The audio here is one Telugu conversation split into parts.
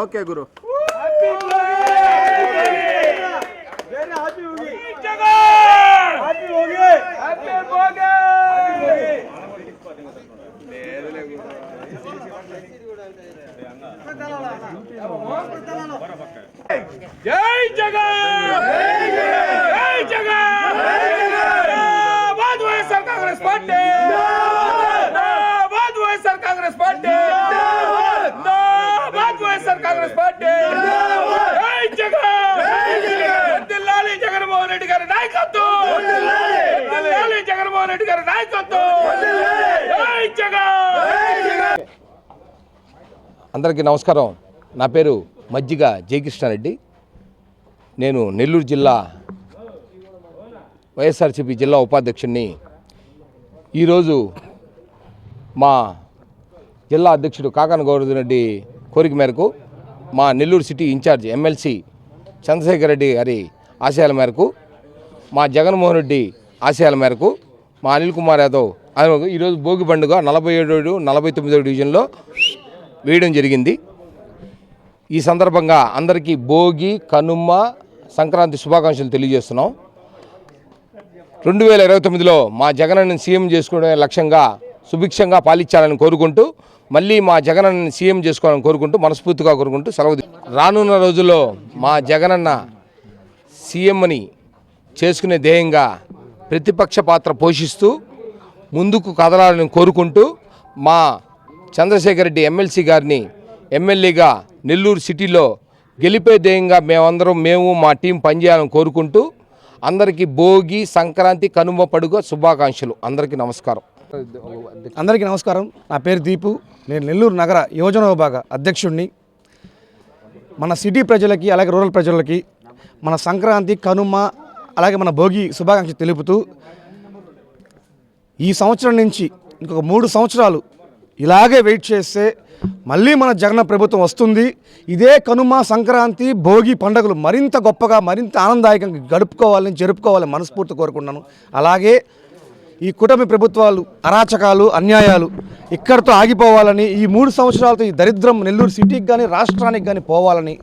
ఓకే గురు. జై జగన్! పార్టీ జై జగన్ వర్ధిల్లాలి జగన్మోహన్ రెడ్డి గారి నాయకత్వం. వర్ధిల్లాలి జగన్మోహన్ రెడ్డి గారి నాయకత్వం. జై జగన్. అందరికీ నమస్కారం. నా పేరు మజ్జిగ జయకృష్ణారెడ్డి. నేను నెల్లూరు జిల్లా వైఎస్ఆర్సీపీ జిల్లా ఉపాధ్యక్షుడిని ఈరోజు మా జిల్లా అధ్యక్షుడు కాకాన గౌరవ రెడ్డి కోరిక మేరకు మా Nellore city incharge MLC Chandrasekhar Reddy గారి ఆశయాల మేరకు మా జగన్మోహన్ రెడ్డి ఆశయాల మేరకు మా అనిల్ కుమార్ యాదవ్ ఆయన ఈరోజు భోగి పండుగ నలభై ఏడు నలభై తొమ్మిదో డివిజన్లో వేయడం జరిగింది. ఈ సందర్భంగా అందరికీ భోగి కనుమ సంక్రాంతి శుభాకాంక్షలు తెలియజేస్తున్నాం. రెండు వేల ఇరవై తొమ్మిదిలో మా జగనన్న సీఎం చేసుకోవడమే లక్ష్యంగా సుభిక్షంగా పాలించాలని కోరుకుంటూ మళ్ళీ మా జగనన్న సీఎం చేసుకోవాలని కోరుకుంటూ మనస్ఫూర్తిగా కోరుకుంటూ సెలవు రానున్న రోజుల్లో మా జగనన్న సీఎంని చేసుకునే ధ్యేయంగా ప్రతిపక్ష పాత్ర పోషిస్తూ ముందుకు కదలాలని కోరుకుంటూ మా చంద్రశేఖర్ రెడ్డి ఎమ్మెల్సీ గారిని ఎమ్మెల్యేగా నెల్లూరు సిటీలో గెలిపే ధ్యేయంగా మేమందరం మేము మా టీం పనిచేయాలని కోరుకుంటూ అందరికీ భోగి సంక్రాంతి కనుమ పడుగ శుభాకాంక్షలు. అందరికీ నమస్కారం. అందరికీ నమస్కారం. నా పేరు దీపు. నేను నెల్లూరు నగర యువజన విభాగ అధ్యక్షుడిని. మన సిటీ ప్రజలకి అలాగే రూరల్ ప్రజలకి మన సంక్రాంతి కనుమ అలాగే మన భోగి శుభాకాంక్షలు తెలుపుతూ ఈ సంవత్సరం నుంచి ఇంకొక మూడు సంవత్సరాలు ఇలాగే వెయిట్ చేస్తే మళ్ళీ మన జగన్ ప్రభుత్వం వస్తుంది. ఇదే కనుమ సంక్రాంతి భోగి పండుగలు మరింత గొప్పగా మరింత ఆనందదాయకంగా గడుపుకోవాలని జరుపుకోవాలని మనస్ఫూర్తి కోరుకుంటున్నాను. అలాగే ఈ కూటమి ప్రభుత్వాలు అరాచకాలు అన్యాయాలు ఇక్కడితో ఆగిపోవాలని ఈ మూడు సంవత్సరాలతో ఈ దరిద్రం నెల్లూరు సిటీకి కానీ రాష్ట్రానికి కానీ పోవాలని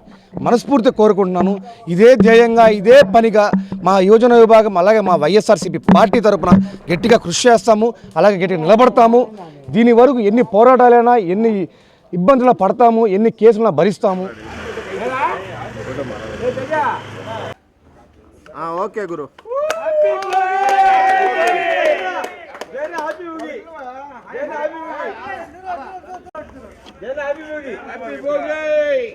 మనస్ఫూర్తి కోరుకుంటున్నాను. ఇదే ధ్యేయంగా ఇదే పనిగా మా యువజన విభాగం అలాగే మా వైఎస్ఆర్సీపీ పార్టీ తరపున గట్టిగా కృషి చేస్తాము అలాగే గట్టిగా నిలబడతాము. దీని వరకు ఎన్ని పోరాటాలైనా ఎన్ని ఇబ్బందులు పడతాము ఎన్ని కేసులను భరిస్తాము. ఓకే గురు. அபிமோகி அபிமோகி